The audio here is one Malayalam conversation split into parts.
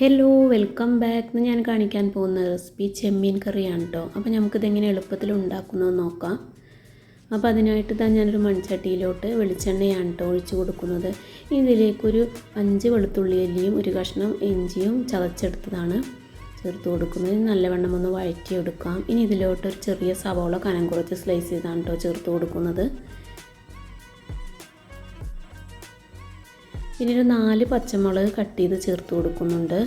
ഹലോ വെൽക്കം ബാക്ക് എന്ന് ഞാൻ കാണിക്കാൻ പോകുന്ന റെസിപ്പി ചെമ്മീൻ കറിയാണ് കേട്ടോ അപ്പോൾ നമുക്കിതെങ്ങനെ എളുപ്പത്തിൽ ഉണ്ടാക്കുന്നത് നോക്കാം. അപ്പോൾ അതിനായിട്ട് തന്നെ ഞാനൊരു മൺചട്ടിയിലോട്ട് വെളിച്ചെണ്ണയാണ് കേട്ടോ ഒഴിച്ചു കൊടുക്കുന്നത്. ഇതിലേക്കൊരു അഞ്ച് വെളുത്തുള്ളി അല്ലിയും ഒരു കഷ്ണം ഇഞ്ചിയും ചതച്ചെടുത്തതാണ്. ചേർത്ത് കൊടുക്കുന്നത്. നല്ലവണ്ണം ഒന്ന് വഴറ്റിയെടുക്കാം. ഇനി ഇതിലോട്ട് ഒരു ചെറിയ സവോള കനം കുറച്ച് സ്ലൈസ് ചെയ്താണ് കേട്ടോ ചേർത്ത് കൊടുക്കുന്നത്. ഇനി ഒരു നാല് പച്ചമുളക് കട്ട് ചെയ്ത് ചേർത്ത് കൊടുക്കുന്നുണ്ട്.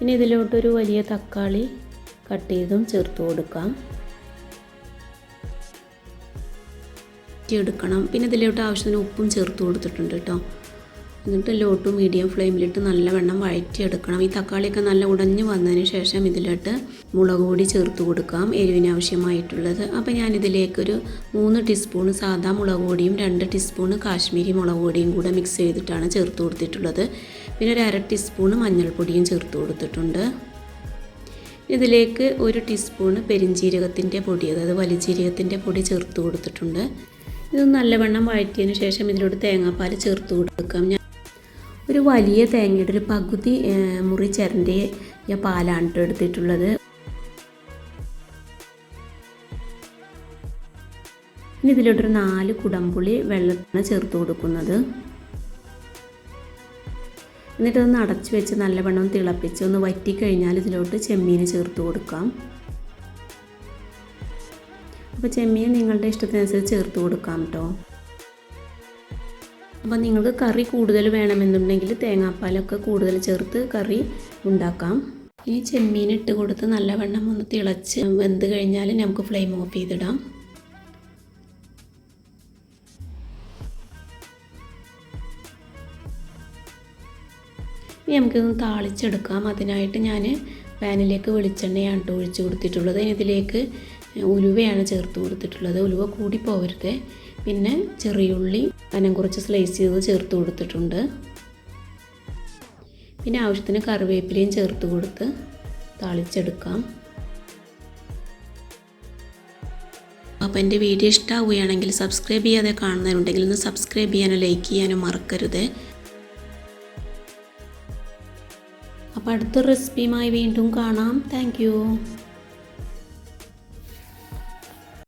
ഇനി ഇതിലോട്ടൊരു വലിയ തക്കാളി കട്ട് ചെയ്തും ചേർത്ത് കൊടുക്കാം. എടുക്കണം. പിന്നെ ഇതിലോട്ട് ആവശ്യത്തിന് ഉപ്പും ചേർത്ത് കൊടുത്തിട്ടുണ്ട് കേട്ടോ. എന്നിട്ട് ലോട്ട് മീഡിയം ഫ്ലെയിമിലിട്ട് നല്ലവണ്ണം വഴറ്റിയെടുക്കണം. ഈ തക്കാളിയൊക്കെ നല്ല ഉടഞ്ഞു വന്നതിന് ശേഷം ഇതിലോട്ട് മുളക് പൊടി ചേർത്ത് കൊടുക്കാം. എരിവിന് ആവശ്യമായിട്ടുള്ളത്. അപ്പോൾ ഞാനിതിലേക്കൊരു മൂന്ന് ടീസ്പൂൺ സാധാ മുളക് പൊടിയും രണ്ട് ടീസ്പൂൺ കാശ്മീരി മുളക് പൊടിയും കൂടെ മിക്സ് ചെയ്തിട്ടാണ് ചേർത്ത് കൊടുത്തിട്ടുള്ളത്. പിന്നെ ഒരു അര ടീസ്പൂൺ മഞ്ഞൾപ്പൊടിയും ചേർത്ത് കൊടുത്തിട്ടുണ്ട്. ഇതിലേക്ക് ഒരു ടീസ്പൂൺ പെരിഞ്ജീരകത്തിന്റെ പൊടി അതായത് വലിജീരകത്തിന്റെ പൊടി ചേർത്ത് കൊടുത്തിട്ടുണ്ട്. ഇത് നല്ലവണ്ണം വഴറ്റിയതിന് ശേഷം ഇതിലോട്ട് തേങ്ങാപ്പാൽ ചേർത്ത് കൊടുക്കാം. ഒരു വലിയ തേങ്ങയുടെ ഒരു പകുതി മുറി ചിരണ്ടിയ പാലാണ് എടുത്തിട്ടുള്ളത്. ഇനി ഇതിലോട്ടൊരു നാല് കുടംപുളി വെള്ളത്തിന് ചേർത്ത് കൊടുക്കുന്നത്. എന്നിട്ട് ഒന്ന് അടച്ചു വെച്ച് നല്ലവണ്ണം തിളപ്പിച്ച് ഒന്ന് വറ്റിക്കഴിഞ്ഞാൽ ഇതിലോട്ട് ചെമ്മീൻ ചേർത്ത് കൊടുക്കാം. അപ്പോൾ ചെമ്മീൻ നിങ്ങളുടെ ഇഷ്ടത്തിനനുസരിച്ച് ചേർത്ത് കൊടുക്കാം കേട്ടോ അപ്പോൾ നിങ്ങൾക്ക് കറി കൂടുതൽ വേണമെന്നുണ്ടെങ്കിൽ തേങ്ങാപ്പാലൊക്കെ കൂടുതൽ ചേർത്ത് കറി ഉണ്ടാക്കാം. ഈ ചെമ്മീൻ ഇട്ട് കൊടുത്ത് നല്ലവണ്ണം ഒന്ന് തിളച്ച് വെന്ത് കഴിഞ്ഞാൽ നമുക്ക് ഫ്ലെയിം ഓഫ് ചെയ്തിടാം. ഇനി നമുക്കിതൊന്ന് താളിച്ചെടുക്കാം. അതിനായിട്ട് ഞാൻ പാനിലേക്ക് വെളിച്ചെണ്ണയാണ് ഒഴിച്ച് കൊടുത്തിട്ടുള്ളത്. ഇതിലേക്ക് ഉലുവയാണ് ചേർത്ത് കൊടുത്തിട്ടുള്ളത്. ഉലുവ കൂടി പോവരുത്. പിന്നെ ചെറിയുള്ളി കനം കുറച്ച് സ്ലൈസ് ചെയ്ത് ചേർത്ത് കൊടുത്തിട്ടുണ്ട്. പിന്നെ ആവശ്യത്തിന് കറിവേപ്പിലയും ചേർത്ത് കൊടുത്ത് താളിച്ചെടുക്കാം. അപ്പോൾ എന്റെ വീഡിയോ ഇഷ്ടമാവുകയാണെങ്കിൽ സബ്സ്ക്രൈബ് ചെയ്യാതെ കാണുന്നവരുണ്ടെങ്കിൽ ഒന്ന് സബ്സ്ക്രൈബ് ചെയ്യാനും ലൈക്ക് ചെയ്യാനും മറക്കരുത്. അപ്പോൾ അടുത്ത റെസിപ്പിയുമായി വീണ്ടും കാണാം. താങ്ക്